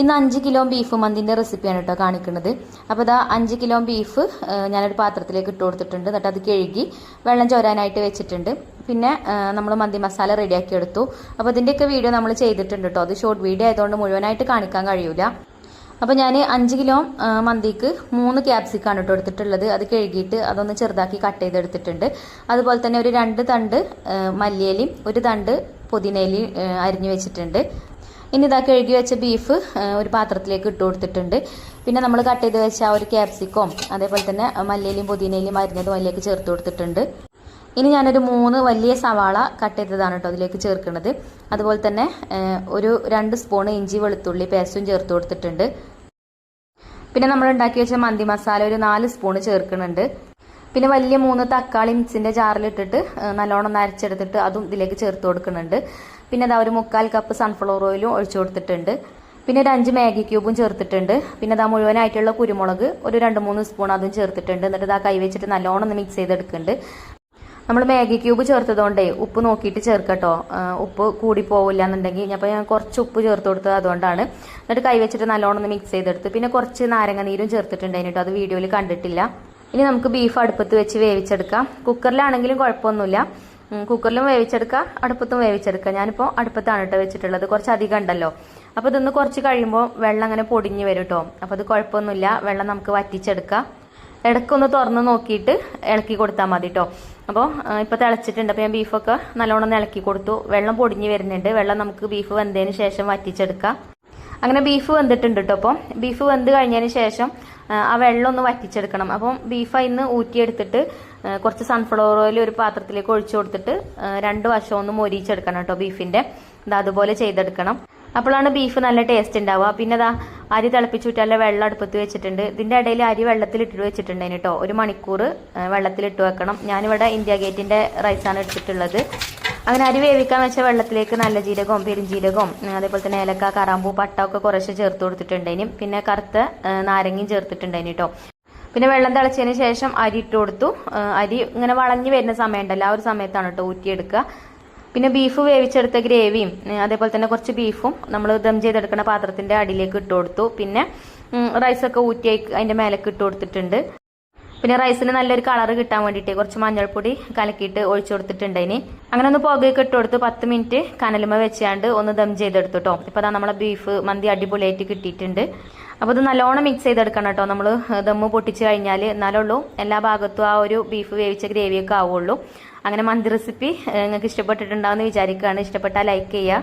ഇന്ന് അഞ്ച് kilo beef മന്തിന്റെ റെസിപ്പിയാണ് കേട്ടോ കാണിക്കുന്നത്. അപ്പോൾ ഇതാ അഞ്ച് കിലോ ബീഫ് ഞാനൊരു പാത്രത്തിലേക്ക് ഇട്ട് കൊടുത്തിട്ടുണ്ട്. എന്നിട്ട് അത് കഴുകി വെള്ളം ചോരാനായിട്ട് വെച്ചിട്ടുണ്ട്. പിന്നെ നമ്മൾ മന്തി മസാല റെഡിയാക്കി എടുത്തു. അപ്പോൾ ഇതിന്റെയൊക്കെ വീഡിയോ നമ്മൾ ചെയ്തിട്ടുണ്ട് കേട്ടോ അത് ഷോർട്ട് വീഡിയോ ആയതുകൊണ്ട് മുഴുവനായിട്ട് കാണിക്കാൻ കഴിയൂല. അപ്പോൾ ഞാൻ അഞ്ച് കിലോ മന്തിക്ക് മൂന്ന് ക്യാപ്സിക്കാണ് കേട്ടോ എടുത്തിട്ടുള്ളത്. അത് കഴുകിയിട്ട് അതൊന്ന് ചെറുതാക്കി കട്ട് ചെയ്തെടുത്തിട്ടുണ്ട്. അതുപോലെ തന്നെ ഒരു രണ്ട് തണ്ട് മല്ലിയിലയും ഒരു തണ്ട് പുതിനയിലയും അരിഞ്ഞു വെച്ചിട്ടുണ്ട്. ഇനി ഇതാ കഴുകി വെച്ച ബീഫ് ഒരു പാത്രത്തിലേക്ക് ഇട്ട് കൊടുത്തിട്ടുണ്ട്. പിന്നെ നമ്മൾ കട്ട് ചെയ്ത് വെച്ച ആ ഒരു ക്യാപ്സിക്കോം അതേപോലെ തന്നെ മല്ലിയിലും പുതിനയിലും അരിഞ്ഞതും അതിലേക്ക് ചേർത്ത് കൊടുത്തിട്ടുണ്ട്. ഇനി ഞാനൊരു മൂന്ന് വലിയ സവാള കട്ട് ചെയ്തതാണ് കേട്ടോ അതിലേക്ക് ചേർക്കുന്നത്. അതുപോലെ തന്നെ ഒരു രണ്ട് സ്പൂൺ ഇഞ്ചി വെളുത്തുള്ളി പേസ്റ്റും ചേർത്ത് കൊടുത്തിട്ടുണ്ട്. പിന്നെ നമ്മൾ ഉണ്ടാക്കി വെച്ച മന്തി മസാല ഒരു നാല് സ്പൂൺ ചേർക്കുന്നുണ്ട്. പിന്നെ വലിയ മൂന്ന് തക്കാളി മിക്സിന്റെ ജാറിലിട്ടിട്ട് നല്ലോണം നരച്ചെടുത്തിട്ട് അതും ഇതിലേക്ക് ചേർത്ത് കൊടുക്കുന്നുണ്ട്. പിന്നെ അതാ ഒരു മുക്കാൽ കപ്പ് സൺഫ്ലവർ ഓയിലും ഒഴിച്ചു കൊടുത്തിട്ടുണ്ട്. പിന്നെ ഒരു അഞ്ച് മാഗി ക്യൂബും ചേർത്തിട്ടുണ്ട്. പിന്നെ അതാ മുഴുവനായിട്ടുള്ള കുരുമുളക് ഒരു രണ്ട് മൂന്ന് സ്പൂൺ അതും ചേർത്തിട്ടുണ്ട്. എന്നിട്ട് ഇതാ കൈ വെച്ചിട്ട് നല്ലോണം ഒന്ന് മിക്സ് ചെയ്തെടുക്കുന്നുണ്ട്. നമ്മൾ മാഗി ക്യൂബ് ചേർത്തതുകൊണ്ടേ ഉപ്പ് നോക്കിയിട്ട് ചേർക്കട്ടോ. ഉപ്പ് കൂടി പോവില്ല എന്നുണ്ടെങ്കിൽ അപ്പോൾ ഞാൻ കുറച്ച് ഉപ്പ് ചേർത്ത് കൊടുത്തത് അതുകൊണ്ടാണ്. എന്നിട്ട് കൈ വെച്ചിട്ട് നല്ലോണം ഒന്ന് മിക്സ് ചെയ്തെടുത്ത്. പിന്നെ കുറച്ച് നാരങ്ങ നീരും ചേർത്തിട്ടുണ്ട് അതിനിട്ട്. അത് വീഡിയോയിൽ കണ്ടിട്ടില്ല. ഇനി നമുക്ക് ബീഫ് അടുപ്പത്ത് വെച്ച് വേവിച്ചെടുക്കാം. കുക്കറിലാണെങ്കിലും കുഴപ്പമൊന്നുമില്ല. കുക്കറിലും വേവിച്ചെടുക്കാം അടുപ്പത്തും വേവിച്ചെടുക്കാം. ഞാനിപ്പോൾ അടുപ്പത്താണ് കേട്ടോ വെച്ചിട്ടുള്ളത്. കുറച്ച് അധികം ഉണ്ടല്ലോ. അപ്പോൾ ഇതൊന്ന് കുറച്ച് കഴിയുമ്പോൾ വെള്ളം അങ്ങനെ പൊടിഞ്ഞ് വരും കേട്ടോ അപ്പോൾ അത് കുഴപ്പമൊന്നുമില്ല. വെള്ളം നമുക്ക് വറ്റിച്ചെടുക്കാം. ഇടയ്ക്കൊന്ന് തുറന്ന് നോക്കിയിട്ട് ഇളക്കി കൊടുത്താൽ മതി കേട്ടോ അപ്പോൾ ഇപ്പോൾ തിളച്ചിട്ടുണ്ട്. അപ്പോൾ ഞാൻ ബീഫൊക്കെ നല്ലോണം ഇളക്കി കൊടുത്തു. വെള്ളം പൊടിഞ്ഞ് വരുന്നുണ്ട്. വെള്ളം നമുക്ക് ബീഫ് വെന്തതിന് ശേഷം വറ്റിച്ചെടുക്കാം. അങ്ങനെ ബീഫ് വെന്തിട്ടുണ്ട് കേട്ടോ അപ്പോൾ ബീഫ് വെന്ത് കഴിഞ്ഞതിന് ശേഷം ആ, വെള്ളം ഒന്ന് വറ്റിച്ചെടുക്കണം. അപ്പം ബീഫ് അതിന്ന് ഊറ്റിയെടുത്തിട്ട് കുറച്ച് സൺഫ്ലവർ ഓയിൽ ഒരു പാത്രത്തിലേക്ക് ഒഴിച്ചു കൊടുത്തിട്ട് രണ്ട് വശം ഒന്ന് മൊരിച്ചെടുക്കണം കേട്ടോ ബീഫിന്റെ ഇത് അതുപോലെ ചെയ്തെടുക്കണം. അപ്പോഴാണ് ബീഫ് നല്ല ടേസ്റ്റ് ഉണ്ടാവുക. പിന്നെ അതാ അരി തിളപ്പിച്ചുവിട്ടല്ല വെള്ളം അടുപ്പത്ത് വെച്ചിട്ടുണ്ട്. ഇതിന്റെ ഇടയിൽ അരി വെള്ളത്തിൽ വെള്ളത്തിലിട്ട് വെച്ചിട്ടുണ്ടായിരുന്നു കേട്ടോ. ഒരു മണിക്കൂർ വെള്ളത്തിൽ ഇട്ട് വെക്കണം. ഞാനിവിടെ ഇന്ത്യ ഗേറ്റിന്റെ റൈസാണ് എടുത്തിട്ടുള്ളത്. അങ്ങനെ അരി വേവിക്കാൻ വെച്ച വെള്ളത്തിലേക്ക് നല്ല ജീരകവും പെരുംജീരകവും അതേപോലെ തന്നെ ഏലക്ക കറാമ്പൂ പട്ട ഒക്കെ കുറച്ച് ചേർത്ത് കൊടുത്തിട്ടുണ്ടായിനും. പിന്നെ കറുത്ത നാരങ്ങയും ചേർത്തിട്ടുണ്ടായിന് കേട്ടോ പിന്നെ വെള്ളം തിളച്ചതിന് ശേഷം അരി ഇട്ട് കൊടുത്തു. അരി ഇങ്ങനെ വളഞ്ഞു വരുന്ന സമയം ഉണ്ടല്ലോ ആ ഒരു സമയത്താണ് കേട്ടോ ഊറ്റിയെടുക്കുക. പിന്നെ ബീഫ് വേവിച്ചെടുത്ത ഗ്രേവിയും അതേപോലെ തന്നെ കുറച്ച് ബീഫും നമ്മൾ ദം ചെയ്തെടുക്കുന്ന പാത്രത്തിന്റെ അടിയിലേക്ക് ഇട്ട് കൊടുത്തു. പിന്നെ റൈസൊക്കെ ഊറ്റി അതിന്റെ മേലേക്ക് ഇട്ട് കൊടുത്തിട്ടുണ്ട്. പിന്നെ റൈസിന് നല്ലൊരു കളർ കിട്ടാൻ വേണ്ടിയിട്ട് കുറച്ച് മഞ്ഞൾപ്പൊടി കലക്കിയിട്ട് ഒഴിച്ചു കൊടുത്തിട്ടുണ്ട് ഇനി. അങ്ങനെ ഒന്ന് പുകയൊക്കെ ഇട്ട് കൊടുത്ത് പത്ത് മിനിറ്റ് കനലുമ വെച്ചാണ്ട് ഒന്ന് ദം ചെയ്തെടുത്തു കേട്ടോ ഇപ്പൊ അതാ നമ്മളെ ബീഫ് മന്തി അടിപൊളിയായിട്ട് കിട്ടിയിട്ടുണ്ട്. അപ്പോൾ ഇത് നല്ലോണം മിക്സ് ചെയ്തെടുക്കണം കേട്ടോ നമ്മൾ ദമ്മ് പൊട്ടിച്ച് കഴിഞ്ഞാൽ എന്നാലുള്ളൂ എല്ലാ ഭാഗത്തും ആ ഒരു ബീഫ് വേവിച്ച ഗ്രേവിയൊക്കെ ആവുള്ളൂ. അങ്ങനെ മന്തി റെസിപ്പി നിങ്ങൾക്ക് ഇഷ്ടപ്പെട്ടിട്ടുണ്ടാവുമെന്ന് വിചാരിക്കുകയാണ് ഇഷ്ടപ്പെട്ടാൽ ലൈക്ക് ചെയ്യുക